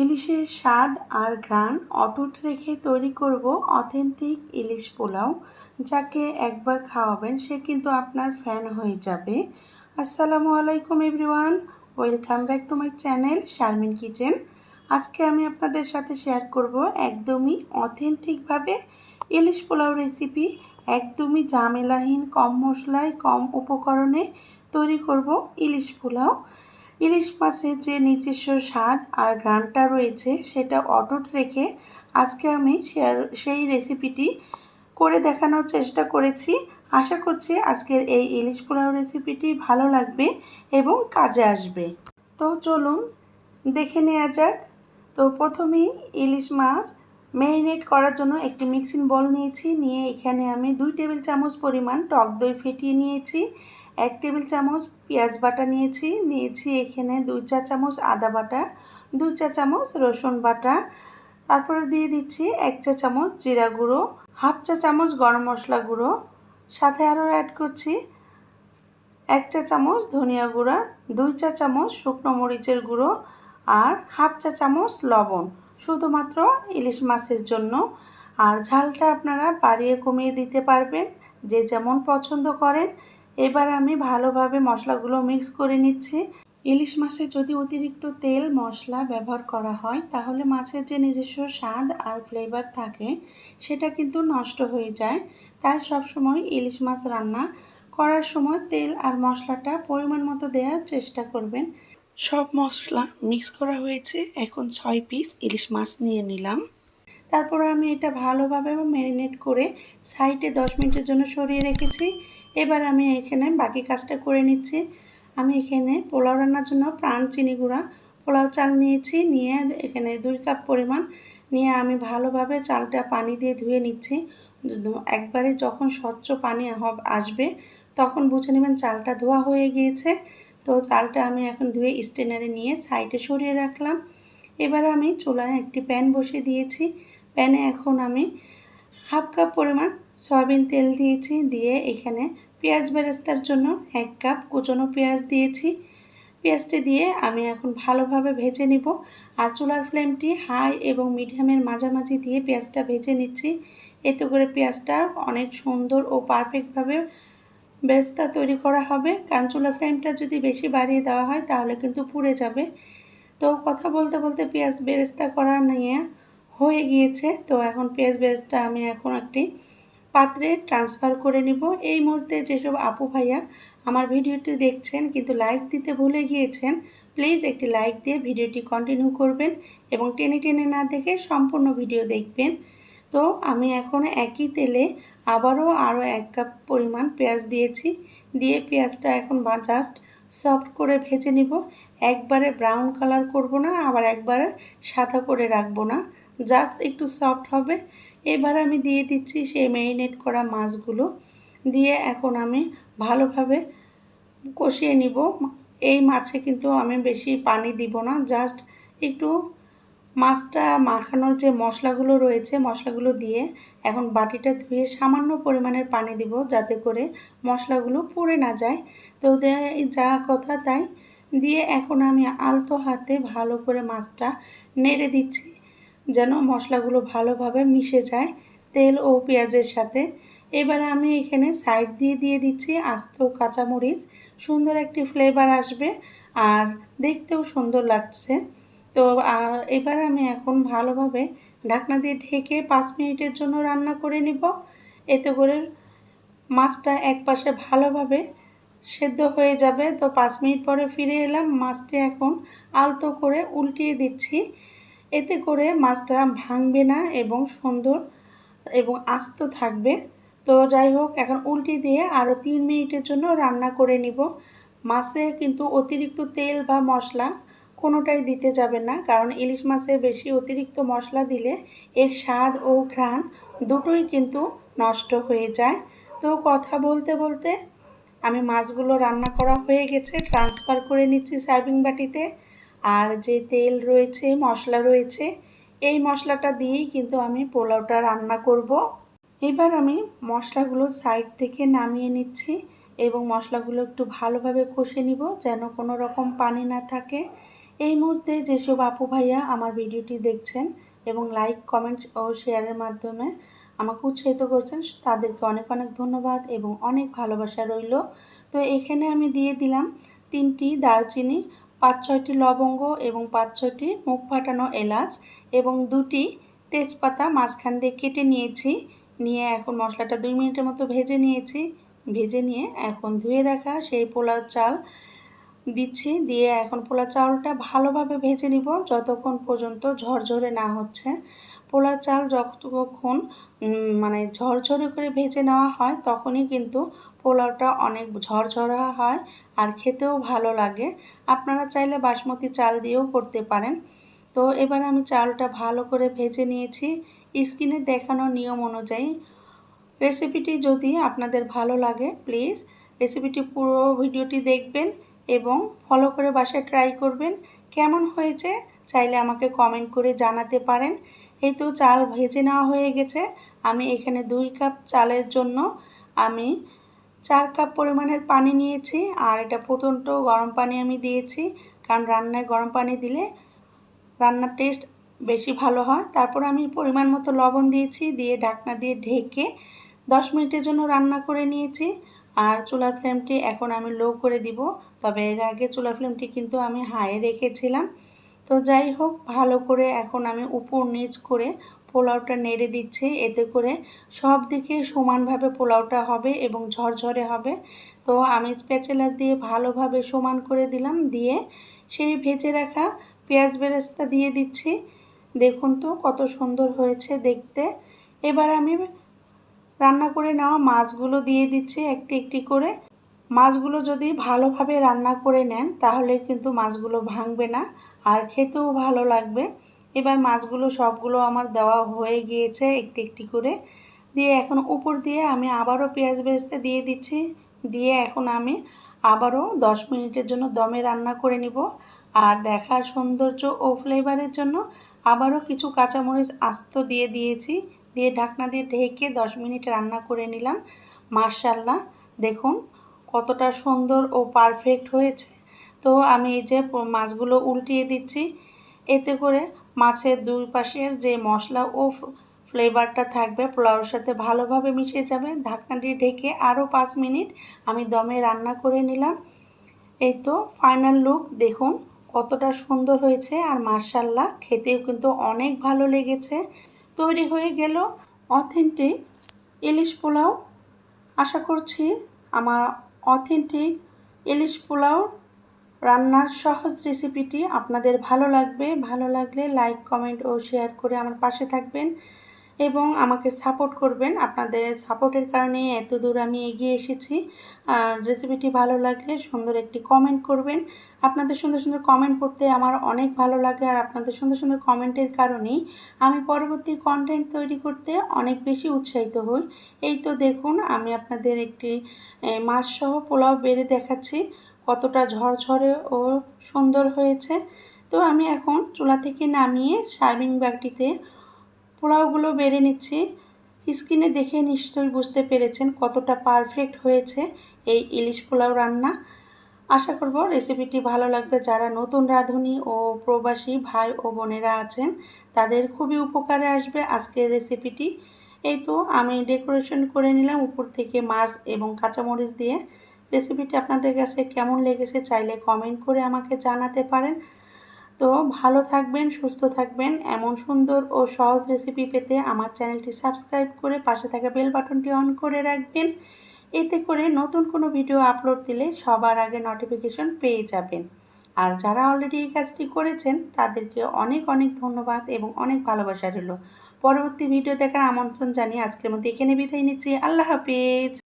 ইলিশের স্বাদ আর ঘ্রাণ অটুট রেখে তৈরি করব অথেন্টিক ইলিশ পোলাও। যাকে একবার খাওয়াবেন, সে কিন্তু আপনার ফ্যান হয়ে যাবে। আসসালামু আলাইকুম, everyone. Welcome back to my channel Sharmin kitchen. আজকে আমি আপনাদের সাথে শেয়ার করব একদমই অথেন্টিকভাবে ইলিশ পোলাও রেসিপি। একদমই ঝামেলাহীন, কম মশলায়, কম উপকরণে তৈরি করব ইলিশ পোলাও। ইলিশ মাছের যে নিজস্ব স্বাদ আর ঘ্রাণটা রয়েছে, সেটা অটুট রেখে আজকে আমি সেই রেসিপিটি করে দেখানোর চেষ্টা করেছি। আশা করছি আজকের এই ইলিশ পোলাও রেসিপিটি ভালো লাগবে এবং কাজে আসবে। তো চলুন দেখে নেওয়া যাক। তো প্রথমেই ইলিশ মাছ ম্যারিনেট করার জন্য একটি মিক্সিং বল নিয়েছি। নিয়ে এখানে আমি দুই টেবিল চামচ পরিমাণ টক দই ফেটিয়ে নিয়েছি। এক টেবিল চামচ পেঁয়াজ বাটা নিয়েছি। নিয়েছি এখানে দুই চা চামচ আদা বাটা, দুই চা চামচ রসুন বাটা। তারপরে দিয়ে দিচ্ছি এক চা চামচ জিরা গুঁড়ো, হাফ চা চামচ গরম মশলা গুঁড়ো। সাথে আরও অ্যাড করছি এক চা চামচ ধনিয়া গুঁড়া, দুই চা চামচ শুকনো মরিচের গুঁড়ো আর হাফ চা চামচ লবণ। শুধুমাত্র ইলিশ মাছের জন্য। আর ঝালটা আপনারা বাড়িয়ে কমিয়ে দিতে পারবেন। যে যেমন পছন্দ করেন এবার আমি ভালোভাবে মশলাগুলো মিক্স করে নিচ্ছি। ইলিশ মাছে যদি অতিরিক্ত তেল মশলা ব্যবহার করা হয়, তাহলে মাছের যে নিজস্ব স্বাদ আর ফ্লেভার থাকে, সেটা কিন্তু নষ্ট হয়ে যায়। তাই সবসময় ইলিশ মাছ রান্না করার সময় তেল আর মশলাটা পরিমাণ মতো দেওয়ার চেষ্টা করবেন। সব মশলা মিক্স করা হয়েছে, এখন ছয় পিস ইলিশ মাছ নিয়ে নিলাম। তারপরে আমি এটা ভালোভাবে ম্যারিনেট করে সাইডে দশ মিনিটের জন্য সরিয়ে রেখেছি। এবার আমি এখানে বাকি কাজটা করে নিচ্ছি। আমি এখানে পোলাও রান্নার জন্য প্রাণ চিনি গুঁড়া, পোলাও চাল নিয়েছি, নিয়ে এখানে দুই কাপ পরিমাণ নিয়ে আমি ভালোভাবে চালটা পানি দিয়ে ধুয়ে নিচ্ছি। একবারে যখন স্বচ্ছ পানি আসবে, তখন বুঝে নেবেন চালটা ধোয়া হয়ে গিয়েছে। তো চালটা আমি এখন ধুয়ে স্টেনারে নিয়ে সাইডে সরিয়ে রাখলাম। এবার আমি চুলায় একটি প্যান বসিয়ে দিয়েছি। প্যানে এখন আমি হাফ কাপ পরিমাণ সয়াবিন তেল দিয়েছি, দিয়ে এখানে পেঁয়াজ বেরেস্তার জন্য এক কাপ কুচনো পেঁয়াজ দিয়েছি। পেঁয়াজটি দিয়ে আমি এখন ভালোভাবে ভেজে নিব। আর চুলার ফ্লেমটি হাই এবং মিডিয়ামের মাঝামাঝি দিয়ে পেঁয়াজটা ভেজে নিচ্ছি। এতে করে পেঁয়াজটা অনেক সুন্দর ও পারফেক্টভাবে বেরেস্তা তৈরি করা হবে। কারণ চুলার ফ্লেমটা যদি বেশি বাড়িয়ে দেওয়া হয়, তাহলে কিন্তু পুড়ে যাবে। তো কথা বলতে বলতে পেঁয়াজ বেরেস্তা করা নিয়ে হয়ে গিয়েছে। তো এখন পেঁয়াজ বেরেস্তা আমি এখন একটি পাত্রে ট্রান্সফার করে নিব। এই মুহূর্তে যেসব আপু ভাইয়া আমার ভিডিওটি দেখছেন কিন্তু লাইক দিতে ভুলে গিয়েছেন প্লিজ একটি লাইক দিয়ে ভিডিওটি কন্টিনিউ করবেন এবং টেনে টেনে না দেখে সম্পূর্ণ ভিডিও দেখবেন। তো আমি এখন একই তেলে আবারও আরও এক কাপ পরিমাণ পেঁয়াজ দিয়েছি। দিয়ে পেঁয়াজটা এখন জাস্ট সফট করে ভেজে নিব। একবারে ব্রাউন কালার করব না, আবার একবারে সাদা করে রাখব না। জাস্ট একটু সফট হবে। এবার আমি দিয়ে দিচ্ছি সেই ম্যারিনেট করা মাছগুলো। দিয়ে এখন আমি ভালোভাবে কষিয়ে নিব। এই মাছে কিন্তু আমি বেশি পানি দিব না, জাস্ট একটু মাছটা মাখানোর যে মশলাগুলো রয়েছে, মশলাগুলো দিয়ে এখন বাটিটা ধুয়ে সামান্য পরিমাণের পানি দিব যাতে করে মশলাগুলো পুড়ে না যায়। তো যা কথা তাই। দিয়ে এখন আমি আলতো হাতে ভালো করে মাছটা নেড়ে দিচ্ছি যেন মশলাগুলো ভালোভাবে মিশে যায় তেল ও পেঁয়াজের সাথে। এবার আমি এখানে সাইড দিয়ে দিয়ে দিচ্ছি আস্ত কাঁচামরিচ। সুন্দর একটি ফ্লেভার আসবে আর দেখতেও সুন্দর লাগছে। তো এবার আমি এখন ভালোভাবে ঢাকনা দিয়ে ঢেকে পাঁচ মিনিটের জন্য রান্না করে নিব। এতে করে মাছটা এক পাশে ভালোভাবে সেদ্ধ হয়ে যাবে। তো, পাঁচ মিনিট পরে ফিরে এলাম। মাছটি এখন আলতো করে উল্টিয়ে দিচ্ছি। এতে করে মাছটা ভাঙবে না এবং সুন্দর এবং আস্ত থাকবে। তো, যাই হোক, এখন উল্টি দিয়ে আরও তিন মিনিটের জন্য রান্না করে নিব। মাছে কিন্তু অতিরিক্ত তেল বা মশলা কোনোটাই দিতে যাবে না, কারণ ইলিশ মাছে বেশি অতিরিক্ত মশলা দিলে এর স্বাদ ও ঘ্রাণ দুটোই কিন্তু নষ্ট হয়ে যায়। তো কথা বলতে বলতে আমি মাছগুলো রান্না করা হয়ে গেছে ট্রান্সফার করে নিচ্ছি সার্ভিং বাটিতে। আর যে তেল রয়েছে, মশলা রয়েছে, এই মশলাটা দিয়েই কিন্তু আমি পোলাওটা রান্না করব। এবার আমি মশলাগুলো সাইড থেকে নামিয়ে নিচ্ছি এবং মশলাগুলো একটু ভালোভাবে কষে নিব যেন কোনো রকম পানি না থাকে। এই মুহূর্তে যেসব আপু ভাইয়া আমার ভিডিওটি দেখছেন এবং লাইক কমেন্ট ও শেয়ারের মাধ্যমে আমাকে উৎসাহিত করছেন, তাদেরকে অনেক অনেক ধন্যবাদ এবং অনেক ভালোবাসা রইল। তো এখানে আমি দিয়ে দিলাম তিনটি দারচিনি, পাঁচ ছয়টি লবঙ্গ এবং পাঁচ ছয়টি মুখ ফাটানো এলাচ এবং দুটি তেজপাতা মাঝখান দিয়ে কেটে নিয়েছি, নিয়ে এখন মশলাটা দুই মিনিটের মতো ভেজে নিয়েছি। ভেজে নিয়ে এখন ধুয়ে রাখা সেই পোলাও চাল দিচ্ছি, দিয়ে এখন পোলা চাউলটা ভালোভাবে ভেজে নিব যতক্ষণ পর্যন্ত ঝরঝরে না হচ্ছে। পোলা চাল যতক্ষণ মানে ঝরঝরে করে ভেজে নেওয়া হয়, তখনই কিন্তু পোলাওটা অনেক ঝরঝরা হয় আর খেতেও ভালো লাগে। আপনারা চাইলে বাসমতি চাল দিয়েও করতে পারেন। তো এবার আমি চালটা ভালো করে ভেজে নিয়েছি। স্কিনে দেখানো নিয়ম অনুযায়ী রেসিপিটি যদি আপনাদের ভালো লাগে, প্লিজ রেসিপিটি পুরো ভিডিওটি দেখবেন। এবং ফলো করে বাসায় ট্রাই করবেন। কেমন হয়েছে চাইলে আমাকে কমেন্ট করে জানাতে পারেন। এই তো চাল ভেজে নেওয়া হয়ে গেছে। আমি এখানে দুই কাপ চালের জন্য আমি চার কাপ পরিমাণের পানি নিয়েছি আর এটা ফুটন্ত গরম পানি আমি দিয়েছি। কারণ রান্নায় গরম পানি দিলে রান্নার টেস্ট বেশি ভালো হয়। তারপর আমি পরিমাণ মতো লবণ দিয়েছি, দিয়ে ঢাকনা দিয়ে ঢেকে দশ মিনিটের জন্য রান্না করে নিয়েছি। আর চুলার ফ্লেমটি এখন আমি লো করে দিব। তবে এর আগে চুলার ফ্লেমটি কিন্তু আমি হাই রেখেছিলাম। তো যাই হোক, ভালো করে এখন আমি উপর নিচ করে পোলাওটা নেড়ে দিচ্ছি। এতে করে সব দিকে সমানভাবে পোলাওটা হবে এবং ঝরঝরে হবে। তো আমি স্প্যাচেলার দিয়ে ভালোভাবে সমান করে দিলাম। দিয়ে সেই ভেজে রাখা পেঁয়াজ বেরেস্তা দিয়ে দিচ্ছি। দেখুন তো কত সুন্দর হয়েছে দেখতে। এবার আমি রান্না করে নেওয়া মাছগুলো দিয়ে দিচ্ছি একটি একটি করে। মাছগুলো যদি ভালোভাবে রান্না করে নেন, তাহলে কিন্তু মাছগুলো ভাঙবে না আর খেতেও ভালো লাগবে। এবার মাছগুলো সবগুলো আমার দেওয়া হয়ে গিয়েছে একটি একটি করে। দিয়ে এখন উপর দিয়ে আমি আবারও পেঁয়াজ বেরেস্তা দিয়ে দিচ্ছি। দিয়ে এখন আমি আবারও দশ মিনিটের জন্য দমে রান্না করে নিব। আর দেখার সৌন্দর্য ও ফ্লেভারের জন্য আবারও কিছু কাঁচামরিচ আস্ত দিয়ে দিয়েছি। দিয়ে ঢাকনা দিয়ে ঢেকে দশ মিনিট রান্না করে নিলাম। মার্শাল্লাহ দেখুন কতটা সুন্দর ও পারফেক্ট হয়েছে। তো আমি এই যে মাছগুলো উল্টিয়ে দিচ্ছি, এতে করে মাছের দুই পাশের যে মশলা ও ফ্লেভারটা থাকবে, পোলাওর সাথে ভালোভাবে মিশে যাবে। ঢাকনা দিয়ে ঢেকে আরও পাঁচ মিনিট আমি দমে রান্না করে নিলাম। এই তো ফাইনাল লুক দেখুন কতটা সুন্দর হয়েছে। আর মার্শাল্লাহ খেতেও কিন্তু অনেক ভালো লেগেছে। তৈরি হয়ে গেল অথেন্টিক ইলিশ পোলাও। আশা করছি আমার অথেন্টিক ইলিশ পোলাও রান্নার সহজ রেসিপিটি আপনাদের ভালো লাগবে। ভালো লাগলে লাইক, কমেন্ট ও শেয়ার করে আমার পাশে থাকবেন। এবং আমাকে সাপোর্ট করবেন। আপনাদের সাপোর্টের কারণে এত দূর আমি এগিয়ে এসেছি। আর রেসিপিটি ভালো লাগলে সুন্দর একটি কমেন্ট করবেন। আপনাদের সুন্দর সুন্দর কমেন্ট পড়তে আমার অনেক ভালো লাগে। আর আপনাদের সুন্দর সুন্দর কমেন্টের কারণেই আমি পরবর্তী কন্টেন্ট তৈরি করতে অনেক বেশি উৎসাহিত হই। এই তো দেখুন, আমি আপনাদের একটি মাছসহ পোলাও বেড়ে দেখাচ্ছি। কতটা ঝরঝরে ও সুন্দর হয়েছে। তো আমি এখন চুলা থেকে নামিয়ে সার্ভিং ব্যাগটিতে পোলাওগুলো বেড়ে নিচ্ছি। স্কিনে দেখে নিশ্চয়ই বুঝতে পেরেছেন কতটা পারফেক্ট হয়েছে এই ইলিশ পোলাও রান্না। আশা করব রেসিপিটি ভালো লাগবে। যারা নতুন রাঁধুনি ও প্রবাসী ভাই ও বোনেরা আছেন, তাদের খুবই উপকারে আসবে আজকের রেসিপিটি। এই তো আমি ডেকোরেশন করে নিলাম উপর থেকে মাছ এবং কাঁচামরিচ দিয়ে। রেসিপিটি আপনাদের কাছে কেমন লেগেছে চাইলে কমেন্ট করে আমাকে জানাতে পারেন। তো ভালো থাকবেন, সুস্থ থাকবেন। এমন সুন্দর ও সহজ রেসিপি পেতে আমার চ্যানেলটি সাবস্ক্রাইব করে পাশে থাকা বেল বাটনটি অন করে রাখবেন। এতে করে নতুন কোনো ভিডিও আপলোড দিলে সবার আগে নোটিফিকেশন পেয়ে যাবেন। আর যারা অলরেডি এই কাজটি করেছেন, তাদেরকে অনেক অনেক ধন্যবাদ এবং অনেক ভালোবাসা রইল। পরবর্তী ভিডিও দেখার আমন্ত্রণ জানিয়ে আজকের মধ্যে এখানে বিদায় নিচ্ছি। আল্লাহ হাফিজ।